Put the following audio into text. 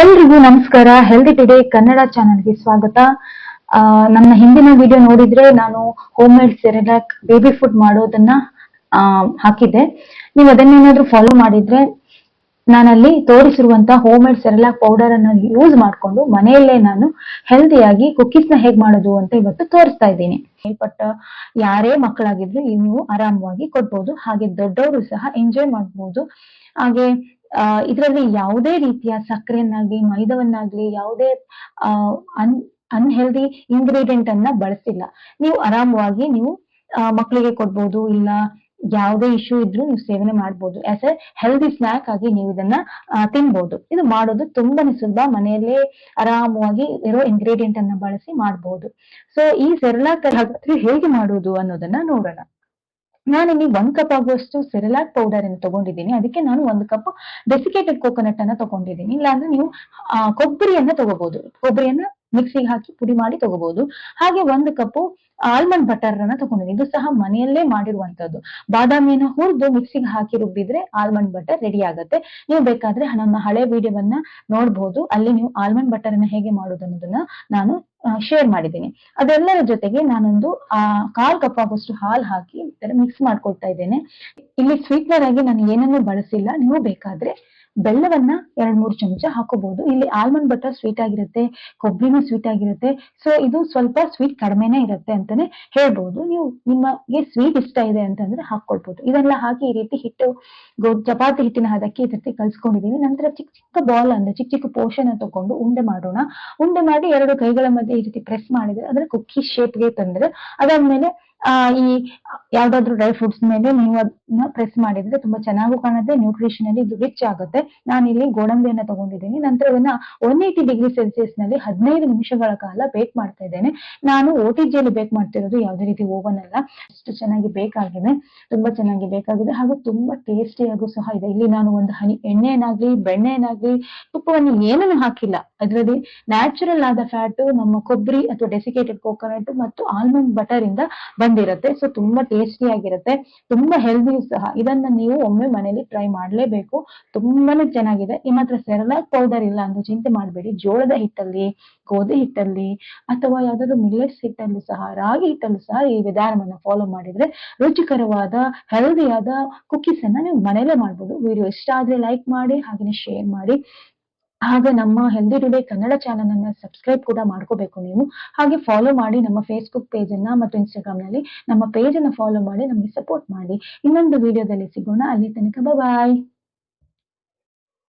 ಎಲ್ರಿಗೂ ನಮಸ್ಕಾರ. Healthy today Kannada ಚಾನಲ್ಗೆ ಸ್ವಾಗತ. ನನ್ನ ಹಿಂದಿನ ವಿಡಿಯೋ ನೋಡಿದ್ರೆ ನಾನು home made Cerelac baby food ಮಾಡೋದನ್ನ ಹಾಕಿದ್ದೆ. ನೀವು ಅದನ್ನೇನಾದ್ರೂ ಫಾಲೋ ಮಾಡಿದ್ರೆ ನಾನಲ್ಲಿ ತೋರಿಸಿರುವಂತ ಹೋಮ್ ಮೇಡ್ ಸೆರೆಲಾಕ್ ಪೌಡರ್ ಅನ್ನು ಯೂಸ್ ಮಾಡಿಕೊಂಡು ಮನೆಯಲ್ಲೇ ನಾನು ಹೆಲ್ದಿಯಾಗಿ ಕುಕ್ಕೀಸ್ನ ಹೇಗ್ ಮಾಡೋದು ಅಂತ ಇವತ್ತು ತೋರಿಸ್ತಾ ಇದ್ದೀನಿ. ಬಟ್ ಯಾರೇ ಮಕ್ಕಳಾಗಿದ್ರು ನೀವು ಆರಾಮವಾಗಿ ಕೊಡ್ಬೋದು. ಹಾಗೆ ದೊಡ್ಡವರು ಸಹ ಎಂಜಾಯ್ ಮಾಡ್ಬೋದು. ಹಾಗೆ ಇದರಲ್ಲಿ ಯಾವುದೇ ರೀತಿಯ ಸಕ್ಕರೆಯನ್ನಾಗ್ಲಿ, ಮೈದವನ್ನಾಗ್ಲಿ, ಯಾವುದೇ ಅನ್ ಅನ್ಹೆಲ್ದಿ ಇಂಗ್ರೀಡಿಯೆಂಟ್ ಅನ್ನ ಬಳಸಿಲ್ಲ. ನೀವು ಆರಾಮವಾಗಿ ನೀವು ಮಕ್ಕಳಿಗೆ ಕೊಡ್ಬೋದು, ಇಲ್ಲ ಯಾವುದೇ ಇಶ್ಯೂ ಇದ್ರೂ ನೀವು ಸೇವನೆ ಮಾಡ್ಬೋದು. ಆಸ್ ಎ ಹೆಲ್ದಿ ಸ್ನಾಕ್ ಆಗಿ ನೀವು ಇದನ್ನ ತಿನ್ಬಹುದು ಇದು ಮಾಡೋದು ತುಂಬಾನೇ ಸುಲಭ. ಮನೆಯಲ್ಲೇ ಆರಾಮವಾಗಿ ಇರೋ ಇಂಗ್ರೀಡಿಯೆಂಟ್ ಅನ್ನ ಬಳಸಿ ಮಾಡಬಹುದು ಸೊ ಈ ಸರಳ ತರಹ ಹೇಗೆ ಮಾಡೋದು ಅನ್ನೋದನ್ನ ನೋಡೋಣ. ನಾನಿಲ್ಲಿ ಒಂದ್ ಕಪ್ ಆಗುವಷ್ಟು ಸೆರೆಲಾಕ್ ಪೌಡರ್ ಅನ್ನು ತಗೊಂಡಿದ್ದೀನಿ. ಅದಕ್ಕೆ ನಾನು ಒಂದು ಕಪ್ ಡೆಸಿಕೇಟೆಡ್ ಕೋಕೋನಟ್ ಅನ್ನ ತಗೊಂಡಿದ್ದೀನಿ. ಇಲ್ಲಾಂದ್ರೆ ನೀವು ಕೊಬ್ಬರಿಯನ್ನ ತಗೋಬಹುದು ಕೊಬ್ಬರಿಯನ್ನ ಮಿಕ್ಸಿಗೆ ಹಾಕಿ ಪುಡಿ ಮಾಡಿ ತಗೋಬಹುದು ಹಾಗೆ ಒಂದು ಕಪ್ ಆಲ್ಮಂಡ್ ಬಟರ್ ಅನ್ನ ತಗೊಂಡಿದ್ದೀನಿ. ಇದು ಸಹ ಮನೆಯಲ್ಲೇ ಮಾಡಿರುವಂತದ್ದು. ಬಾದಾಮಿಯನ್ನ ಹುರಿದು ಮಿಕ್ಸಿಗೆ ಹಾಕಿ ರುಬ್ಬಿದ್ರೆ ಆಲ್ಮಂಡ್ ಬಟರ್ ರೆಡಿ ಆಗುತ್ತೆ. ನೀವು ಬೇಕಾದ್ರೆ ನಮ್ಮ ಹಳೆ ವಿಡಿಯೋವನ್ನ ನೋಡಬಹುದು ಅಲ್ಲಿ ನೀವು ಆಲ್ಮಂಡ್ ಬಟರ್ ಅನ್ನ ಹೇಗೆ ಮಾಡೋದು ಅನ್ನೋದನ್ನ ನಾನು ಶೇರ್ ಮಾಡಿದ್ದೀನಿ. ಅದೆಲ್ಲರ ಜೊತೆಗೆ ನಾನೊಂದು, ಆ, ಕಾಲ್ ಕಪ್ ಆಗುವಷ್ಟು ಹಾಲು ಹಾಕಿ ಮಿಕ್ಸ್ ಮಾಡ್ಕೊಳ್ತಾ ಇದ್ದೇನೆ. ಇಲ್ಲಿ ಸ್ವೀಟ್ನರ್ ಆಗಿ ನಾನು ಏನನ್ನೂ ಬಳಸಿಲ್ಲ. ನೀವು ಬೇಕಾದ್ರೆ ಬೆಲ್ಲವನ್ನ ಎರಡ್ ಮೂರು ಚಮಚ ಹಾಕೋಬಹುದು ಇಲ್ಲಿ ಆಲ್ಮಂಡ್ ಬಟರ್ ಸ್ವೀಟ್ ಆಗಿರುತ್ತೆ ಕೊಬ್ಬರಿನೂ ಸ್ವೀಟ್ ಆಗಿರುತ್ತೆ. ಸೊ ಇದು ಸ್ವಲ್ಪ ಸ್ವೀಟ್ ಕಡಿಮೆನೆ ಇರುತ್ತೆ ಅಂತಾನೆ ಹೇಳ್ಬಹುದು ನೀವು ನಿಮಗೆ ಸ್ವೀಟ್ ಇಷ್ಟ ಇದೆ ಅಂತಂದ್ರೆ ಹಾಕೊಳ್ಬಹುದು ಇದೆಲ್ಲ ಹಾಕಿ ಈ ರೀತಿ ಹಿಟ್ಟು ಚಪಾತಿ ಹಿಟ್ಟಿನ ಹದಕ್ಕೆ ಈ ರೀತಿ ನಂತರ ಚಿಕ್ಕ ಚಿಕ್ಕ ಬಾಲ್ ಅಂದ್ರೆ ಚಿಕ್ಕ ಚಿಕ್ಕ ಪೋರ್ಷನ್ ತಗೊಂಡು ಉಂಡೆ ಮಾಡೋಣ. ಉಂಡೆ ಮಾಡಿ ಎರಡು ಕೈಗಳ ಮಧ್ಯೆ ಈ ರೀತಿ ಪ್ರೆಸ್ ಮಾಡಿದ್ರೆ ಅಂದ್ರೆ ಕುಕ್ಕಿ ಶೇಪ್ಗೆ ತಂದ್ರೆ ಅದಾದ್ಮೇಲೆ ಈ ಯಾವ್ದಾದ್ರು ಡ್ರೈ ಫ್ರೂಟ್ಸ್ ಮೇಲೆ ನೀವು ಅದನ್ನ ಪ್ರೆಸ್ ಮಾಡಿದ್ರೆ ತುಂಬಾ ಚೆನ್ನಾಗೂ ಕಾಣುತ್ತೆ ನ್ಯೂಟ್ರಿಷನ್ ಅಲ್ಲಿ ಇದು ರಿಚ್ ಆಗುತ್ತೆ. ನಾನಿಲ್ಲಿ ಗೋಡಂಬಿಯನ್ನ ತಗೊಂಡಿದ್ದೀನಿ. ನಂತರ ಅದನ್ನ ಒನ್ ಏಯ್ಟಿ ಡಿಗ್ರಿ ಸೆಲ್ಸಿಯಸ್ನಲ್ಲಿ ಹದಿನೈದು ನಿಮಿಷಗಳ ಕಾಲ ಬೇಕ್ ಮಾಡ್ತಾ ಇದ್ದೇನೆ. ನಾನು ಓ ಟಿ ಜಿಯಲ್ಲಿ ಬೇಕ್ ಮಾಡ್ತಿರೋದು ಯಾವುದೇ ರೀತಿ ಓವನ್ ಅಲ್ಲ. ಅಷ್ಟು ಚೆನ್ನಾಗಿ ಬೇಕಾಗಿದೆ ತುಂಬಾ ಚೆನ್ನಾಗಿ ಬೇಕಾಗಿದೆ ಹಾಗೂ ತುಂಬಾ ಟೇಸ್ಟಿಯಾಗೂ ಸಹ ಇದೆ. ಇಲ್ಲಿ ನಾನು ಒಂದು ಹನಿ ಎಣ್ಣೆಯನ್ನಾಗ್ಲಿ, ಬೆಣ್ಣೆಯನ್ನಾಗ್ಲಿ, ತುಪ್ಪವನ್ನು ಏನನ್ನು ಹಾಕಿಲ್ಲ. ಅದರಲ್ಲಿ ನ್ಯಾಚುರಲ್ ಆದ ಫ್ಯಾಟ್ ನಮ್ಮ ಕೊಬ್ಬರಿ ಅಥವಾ ಡೆಸಿಕೇಟೆಡ್ ಕೋಕೋನಟ್ ಮತ್ತು ಆಲ್ಮಂಡ್ ಬಟರ್ ಇಂದ ಬಂದಿರುತ್ತೆ. ಸೊ ತುಂಬಾ ಟೇಸ್ಟಿ ಆಗಿರುತ್ತೆ. ತುಂಬಾ ಹೆಲ್ದಿ ಸಹ. ಇದನ್ನ ನೀವು ಒಮ್ಮೆ ಮನೇಲಿ ಟ್ರೈ ಮಾಡ್ಲೇಬೇಕು. ತುಂಬಾನೇ ಚೆನ್ನಾಗಿದೆ. ನಿಮ್ಮ ಹತ್ರ ಸೆರಲಾಕ್ ಪೌಡರ್ ಇಲ್ಲ ಅಂತ ಚಿಂತೆ ಮಾಡಬೇಡಿ. ಜೋಳದ ಹಿಟ್ಟಲ್ಲಿ, ಗೋಧಿ ಹಿಟ್ಟಲ್ಲಿ, ಅಥವಾ ಯಾವ್ದಾದ್ರು ಮಿಲ್ಲೆಟ್ಸ್ ಹಿಟ್ಟಲ್ಲಿ ಸಹ, ರಾಗಿ ಹಿಟ್ಟಲ್ಲಿ ಸಹ ಈ ವಿಧಾನವನ್ನ ಫಾಲೋ ಮಾಡಿದ್ರೆ ರುಚಿಕರವಾದ ಹೆಲ್ದಿಯಾದ ಕುಕ್ಕೀಸ್ ಅನ್ನ ನೀವು ಮನೇಲೆ ಮಾಡ್ಬೋದು. ವಿಡಿಯೋ ಇಷ್ಟ ಆದ್ರೆ ಲೈಕ್ ಮಾಡಿ, ಹಾಗೇನೆ ಶೇರ್ ಮಾಡಿ. ಹಾಗೆ ನಮ್ಮ ಹೆಲ್ದಿ ಟುಡೇ ಕನ್ನಡ ಚಾನಲ್ ಅನ್ನ ಸಬ್ಸ್ಕ್ರೈಬ್ ಕೂಡ ಮಾಡ್ಕೋಬೇಕು ನೀವು. ಹಾಗೆ ಫಾಲೋ ಮಾಡಿ ನಮ್ಮ ಫೇಸ್ಬುಕ್ ಪೇಜ್ ಅನ್ನ ಮತ್ತು ಇನ್ಸ್ಟಾಗ್ರಾಮ್ನಲ್ಲಿ ನಮ್ಮ ಪೇಜ್ ಅನ್ನ ಫಾಲೋ ಮಾಡಿ ನಮಗೆ ಸಪೋರ್ಟ್ ಮಾಡಿ. ಇನ್ನೊಂದು ವಿಡಿಯೋದಲ್ಲಿ ಸಿಗೋಣ. ಅಲ್ಲಿ ತನಕ ಬಾಯ್